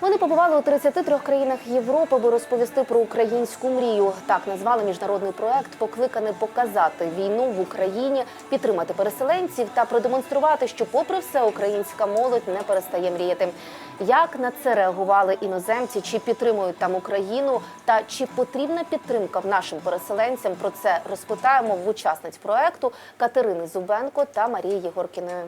Вони побували у 33 країнах Європи, аби розповісти про українську мрію. Так назвали міжнародний проект, покликаний показати війну в Україні, підтримати переселенців та продемонструвати, що, попри все, українська молодь не перестає мріяти. Як на це реагували іноземці? Чи підтримують там Україну? Та чи потрібна підтримка в нашим переселенцям? Про це розпитаємо в учасниць проекту Катерини Зубенко та Марії Єгоркіної.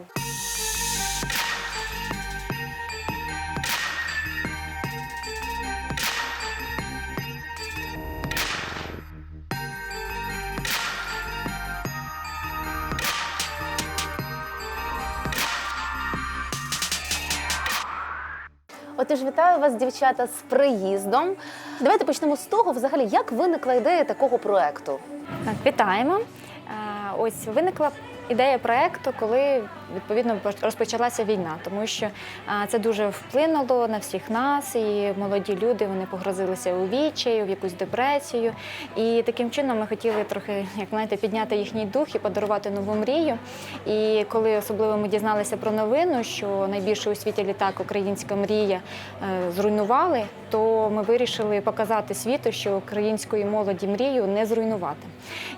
Отож, вітаю вас, дівчата, з приїздом. Давайте почнемо з того, взагалі, як виникла ідея такого проекту. Вітаємо. Е, Ось виникла ідея проекту, коли відповідно розпочалася війна, тому що це дуже вплинуло на всіх нас, і молоді люди вони погрозилися у відчаю, в якусь депресію. І таким чином ми хотіли трохи, як знаєте, підняти їхній дух і подарувати нову мрію. І коли особливо ми дізналися про новину, що найбільший у світі літак Українська мрія е, зруйнували, то ми вирішили показати світу, що української молоді мрію не зруйнувати.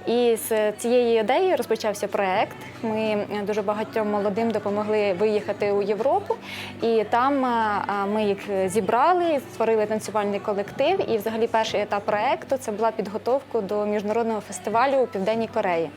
І з цієї ідеї розпочався проект. Ми дуже багатьом молодим допомогли виїхати у Європу, і там е, е, ми їх зібрали, створили танцювальний колектив. І, взагалі, перший етап проекту це була підготовка до міжнародного фестивалю у Південній Кореї.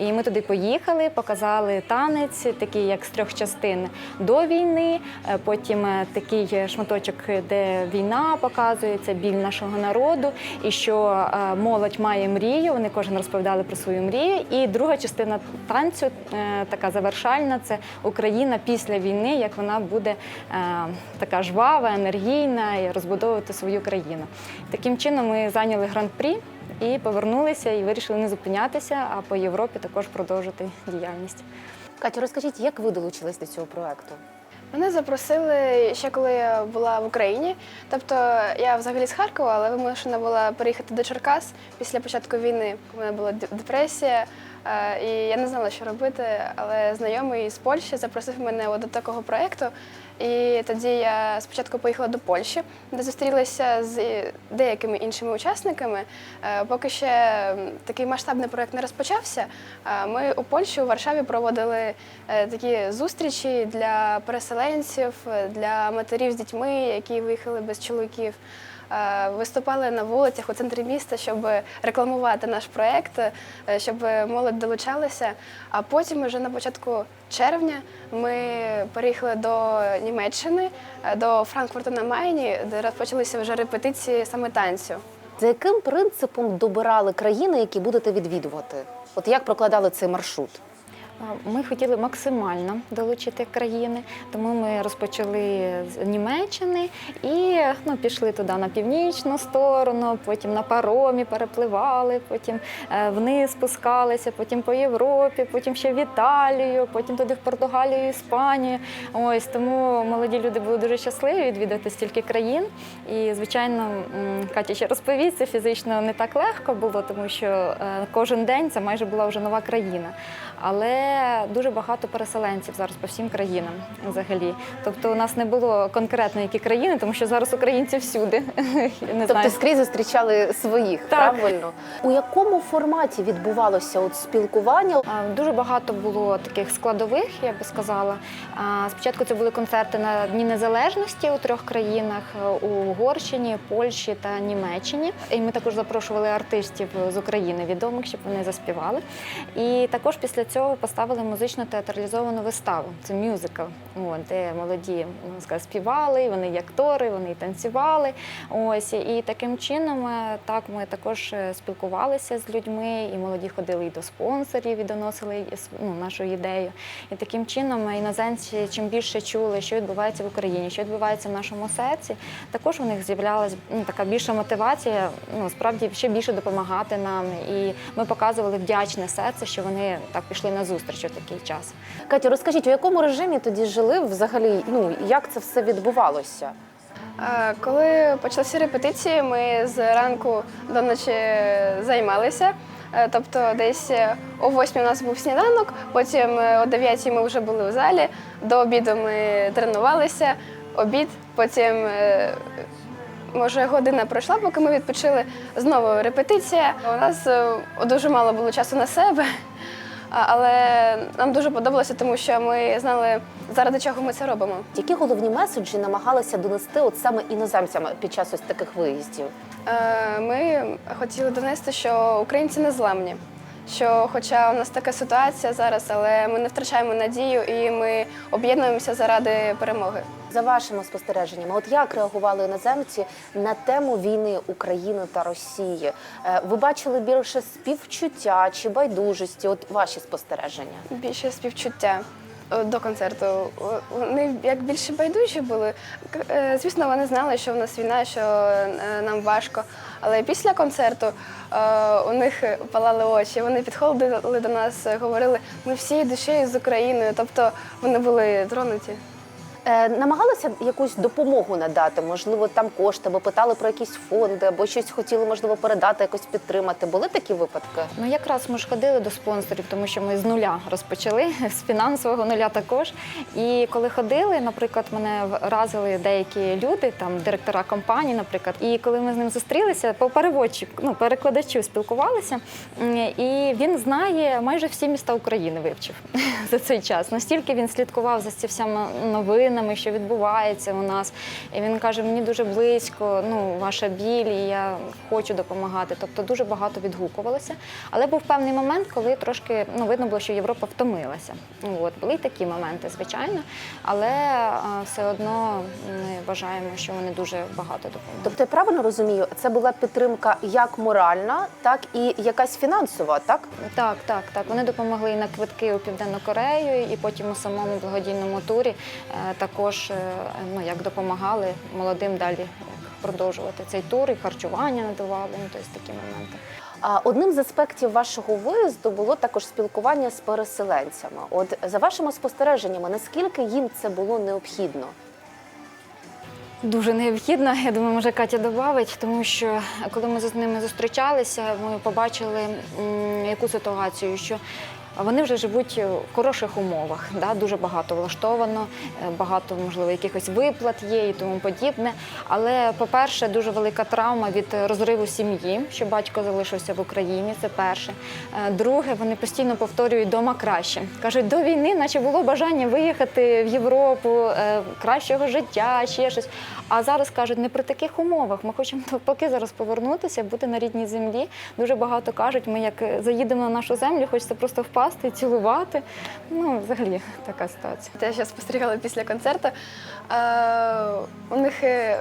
І ми туди поїхали, показали танець, такий як з трьох частин до війни. е, Потім такий шматочок, де війна показується, біль нашого народу, і що молодь має мрію. Вони кожен розповідали про свою мрію. І друга частина танцю, така завершальна, це Україна після війни, як вона буде е, така жвава, енергійна і розбудовувати свою країну. Таким чином ми зайняли гран-прі. І повернулися і вирішили не зупинятися, а по Європі також продовжити діяльність. Катю, розкажіть, як ви долучились до цього проекту? Мене запросили ще коли я була в Україні. Тобто я взагалі з Харкова, але вимушена була переїхати до Черкас після початку війни. У мене була депресія, е, і я не знала, що робити. Але знайомий з Польщі запросив мене до такого проєкту. І тоді я спочатку поїхала до Польщі, де зустрілася з деякими іншими учасниками. Е, Поки ще такий масштабний проєкт не розпочався. е, Ми у Польщі у Варшаві проводили е, такі зустрічі для переселенців, е, для матерів з дітьми, які виїхали без чоловіків. Е, Виступали на вулицях у центрі міста, щоб рекламувати наш проєкт, е, щоб молодь долучалася. А потім, вже на початку червня, ми переїхали до Німеччини, е, до Франкфурту на Майні, де розпочалися вже репетиції саме танцю. За яким принципом добирали країни, які будете відвідувати? От як прокладали цей маршрут? Ми хотіли максимально долучити країни, тому ми розпочали з Німеччини і ну, пішли туди на північну сторону, потім на паромі перепливали, потім е, вниз спускалися, потім по Європі, потім ще в Італію, потім туди в Португалію, Іспанію. Ось тому молоді люди були дуже щасливі відвідати стільки країн. І, звичайно, Катя ще розповість, це фізично не так легко було, тому що е, кожен день це майже була вже нова країна. Але дуже багато переселенців зараз по всім країнам взагалі. Тобто у нас не було конкретно які країни, тому що зараз українці всюди. Не Тобто знаю. скрізь зустрічали своїх, Так. правильно? У якому форматі відбувалося от спілкування? Дуже багато було таких складових, я би сказала. Спочатку це були концерти на Дні Незалежності у трьох країнах у Угорщині, Польщі та Німеччині. І ми також запрошували артистів з України відомих, щоб вони заспівали. І також після цього поставили музично театралізовану виставу. Це мюзикл, де молоді можна сказати, співали, вони і актори, вони і танцювали. Ось і таким чином е, так ми також е, спілкувалися з людьми, і молоді ходили і до спонсорів, і доносили ну, нашу ідею. І таким чином е, іноземці чим більше чули, що відбувається в Україні, що відбувається в нашому серці, також у них з'являлася ну, така більша мотивація, ну справді ще більше допомагати нам. І ми показували вдячне серце, що вони так пішли на зустріч у такий час. Катю, розкажіть, у якому режимі тоді жили взагалі? Ну як це все відбувалося? Е, Коли почалися репетиції, ми з ранку до ночі займалися. Е, Тобто десь о 8 у нас був сніданок, потім е, о 9 ми вже були в залі, до обіду ми тренувалися, обід Потім, може, година пройшла, поки ми відпочили. Знову репетиція. У нас дуже мало було часу на себе, але нам дуже подобалося, тому що ми знали, заради чого ми це робимо. Які головні меседжі намагалися донести от саме іноземцям під час ось таких виїздів? Е, Ми хотіли донести, що українці не зламні. Що, хоча у нас така ситуація зараз, але ми не втрачаємо надію і ми об'єднуємося заради перемоги. За вашими спостереженнями, от як реагували іноземці на тему війни України та Росії? Е, Ви бачили більше співчуття чи байдужості? От ваші спостереження? Більше співчуття до концерту. Е, Вони як більше байдужі були. Е, Звісно, вони знали, що в нас війна, що е, нам важко. Але після концерту е, у них палали очі. Вони підходили до нас, е, говорили, ми всією душею з Україною. Тобто вони були тронуті. Е, Намагалися якусь допомогу надати, можливо, там кошти, або питали про якісь фонди, або щось хотіли, можливо, передати, якось підтримати. Були такі випадки? Ну якраз ми ж ходили до спонсорів, тому що ми з нуля розпочали, з фінансового нуля також. І коли ходили, наприклад, мене вразили деякі люди, там директора компаній, наприклад. І коли ми з ним зустрілися, по переводчику, ну перекладачу спілкувалися, і він знає майже всі міста України, вивчив за цей час. Настільки він слідкував за ці всіма новинами, що відбувається у нас. І він каже: мені дуже близько, ну ваша біль, і я хочу допомагати. Тобто дуже багато відгукувалося. Але був певний момент, коли трошки ну видно було, що Європа втомилася. От були й такі моменти, звичайно, але все одно ми вважаємо, що вони дуже багато допомогли. Тобто, я правильно розумію, це була підтримка як моральна, так і якась фінансова, так? Так, так, так. Вони допомогли і на квитки у Південну Корею, і потім у самому благодійному турі е, також е, ну, як допомагали молодим далі продовжувати цей тур, і харчування надавали, ну, тобто такі моменти. Одним з аспектів вашого виїзду було також спілкування з переселенцями. От за вашими спостереженнями, наскільки їм це було необхідно? Дуже необхідно. Я думаю, може Катя додавить, тому що коли ми з ними зустрічалися, ми побачили яку ситуацію, що вони вже живуть в хороших умовах, да? дуже багато влаштовано, е, багато, можливо, якихось виплат є і тому подібне. Але, по-перше, дуже велика травма від розриву сім'ї, що батько залишився в Україні. Це перше. Е, Друге, вони постійно повторюють дома краще. Кажуть, до війни, наче було бажання виїхати в Європу, е, кращого життя, ще щось. А зараз кажуть, не при таких умовах. Ми хочемо навпаки зараз повернутися, бути на рідній землі. Дуже багато кажуть, ми як е, заїдемо на нашу землю, хочеться просто впасти, цілувати. Ну, взагалі, така ситуація. Те, що спостерігали після концерту, е, у них, е,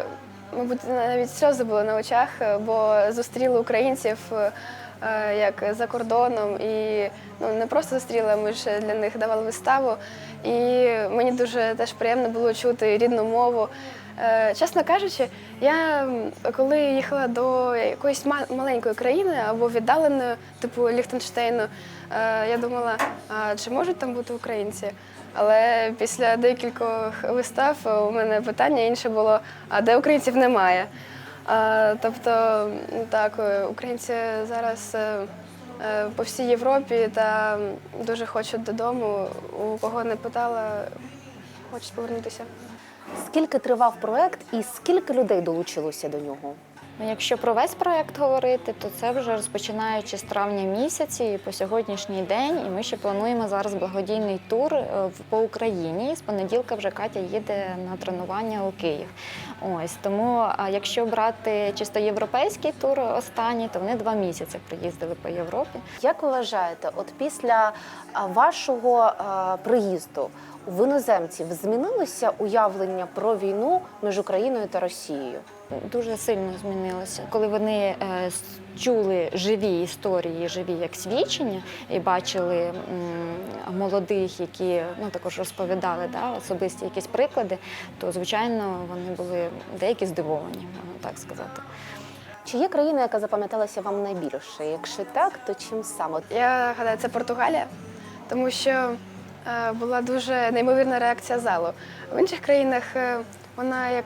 мабуть, навіть сльози були на очах, е, бо зустріли українців як за кордоном. І ну, не просто зустріли, а ми ж для них давали виставу. І мені дуже теж приємно було чути рідну мову. Чесно кажучи, я коли їхала до якоїсь ма- маленької країни або віддаленої, типу Ліхтенштейну, я думала, чи можуть там бути українці? Але після декількох вистав у мене питання інше було: а де українців немає? А, тобто, так, е, українці зараз е, е, по всій Європі та дуже хочуть додому. У кого не питала, хочуть повернутися. Скільки тривав проект і скільки людей долучилося до нього? Ну, Якщо про весь проект говорити, то це вже розпочинаючи з травня місяці і по сьогоднішній день. І ми ще плануємо зараз благодійний тур е, по Україні. З понеділка вже Катя їде на тренування у Київ. Ось тому, якщо брати чисто європейський тур останній, то вони два місяці приїздили по Європі. Як ви вважаєте, от після вашого приїзду в іноземців змінилося уявлення про війну між Україною та Росією? Дуже сильно змінилося, коли вони е, чули живі історії, живі як свідчення, і бачили м, молодих, які ну також розповідали да, особисті якісь приклади, то звичайно вони були деякі здивовані, можна так сказати. Чи є країна, яка запам'яталася вам найбільше? Якщо так, то чим саме? Я гадаю, це Португалія, тому що була дуже неймовірна реакція залу. В інших країнах е, вона як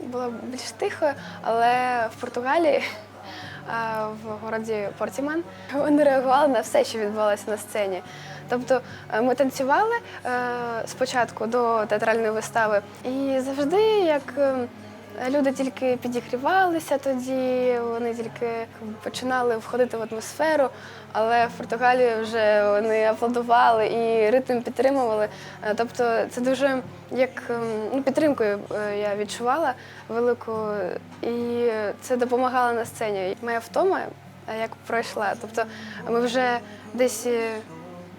була більш тихою, але в Португалії в городі Портіман. Вони реагували на все, що відбувалося на сцені. Тобто е, ми танцювали е, спочатку до театральної вистави, і завжди як. Люди тільки підігрівалися тоді, вони тільки починали входити в атмосферу, але в Португалії вже вони аплодували і ритм підтримували. Е, Тобто це дуже як ем, ну, підтримкою е, я відчувала велику, і це допомагало на сцені. Моя втома е, як пройшла. Тобто ми вже десь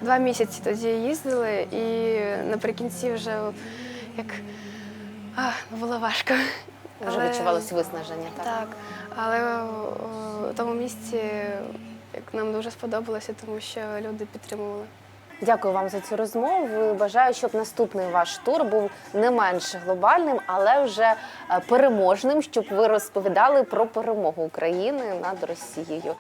два місяці тоді їздили, і наприкінці вже як а, було важко. Вже Але- відчувалось виснаження. Так? так, але в тому місці як нам дуже сподобалося, тому що люди підтримували. Дякую вам за цю розмову. Бажаю, щоб наступний ваш тур був не менш глобальним, але вже е, переможним, щоб ви розповідали про перемогу України над Росією.